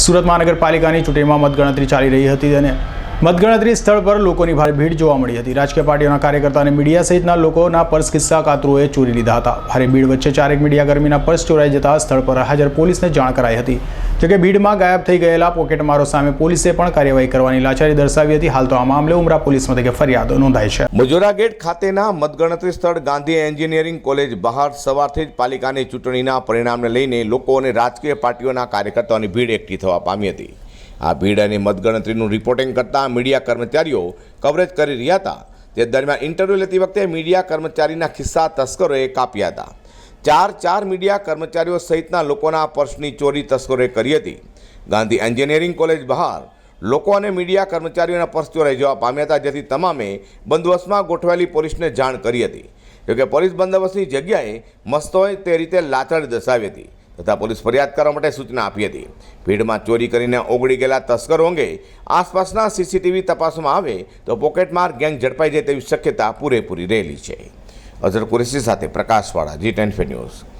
સુરત મહાનગરપાલિકાની ચૂંટણીમાં મતગણતરી ચાલી રહી હતી અને મતગણતરી સ્થળ પર લોકોની ભારે ભીડ જોવા મળી હતી. રાજકીય પાર્ટીઓના કાર્યકર્તા અને મીડિયા સહિતના લોકોના પર્સ કિસ્સા કાતરોએ ચોરી લીધા હતા. ભારે ભીડ વચ્ચે ચારેક મીડિયા કર્મીના પર્સ ચોરાઈ જતા સ્થળ પર હાજર પોલીસને જાણ કરાઈ હતી. જોકે ભીડમાં ગાયબ થઈ ગયેલા પોકેટમારો સામે પોલીસે પણ કાર્યવાહી કરવાની લાચારી દર્શાવી હતી. હાલ તો આ મામલે ઉમરા પોલીસ મથકે ફરિયાદ નોંધાઈ છે. મજોરા ગેટ ખાતેના મતગણતરી સ્થળ ગાંધી એન્જિનિયરિંગ કોલેજ બહાર સવારથી જ પાલિકાની ચૂંટણીના પરિણામને લઈને લોકો અને રાજકીય પાર્ટીઓના કાર્યકર્તાઓની ભીડ એકઠી થવા પામી હતી. આ ભીડ અને મતગણતરીનું રિપોર્ટિંગ કરતા મીડિયા કર્મચારીઓ કવરેજ કરી રહ્યા હતા. તે દરમિયાન ઇન્ટરવ્યૂ લેતી વખતે મીડિયા કર્મચારીના ખિસ્સા તસ્કરોએ કાપ્યા હતા. ચાર ચાર મીડિયા કર્મચારીઓ સહિતના લોકોના પર્સની ચોરી તસ્કરોએ કરી હતી. ગાંધી એન્જિનિયરિંગ કોલેજ બહાર. લોકો અને મીડિયા કર્મચારીઓના પર્સ ચોરાઈ જવા પામ્યા હતા, જેથી તમામે બંદોબસ્તમાં ગોઠવાયેલી પોલીસને જાણ કરી હતી. જોકે પોલીસ બંદોબસ્તની જગ્યાએ મસ્ત હોય તે રીતે લાચારી દર્શાવી હતી તથા પોલીસ ફરિયાદ કરવા માટે સૂચના આપી હતી. ભીડમાં ચોરી કરીને ઓગળી ગયેલા તસ્કરો અંગે આસપાસના સીસીટીવી તપાસમાં આવે તો પોકેટમાર ગેંગ ઝડપાઈ જાય તેવી શક્યતા પૂરેપૂરી રહેલી છે. અઝર કુરેશી સાથે પ્રકાશવાળા જી ટેન ન્યૂઝ.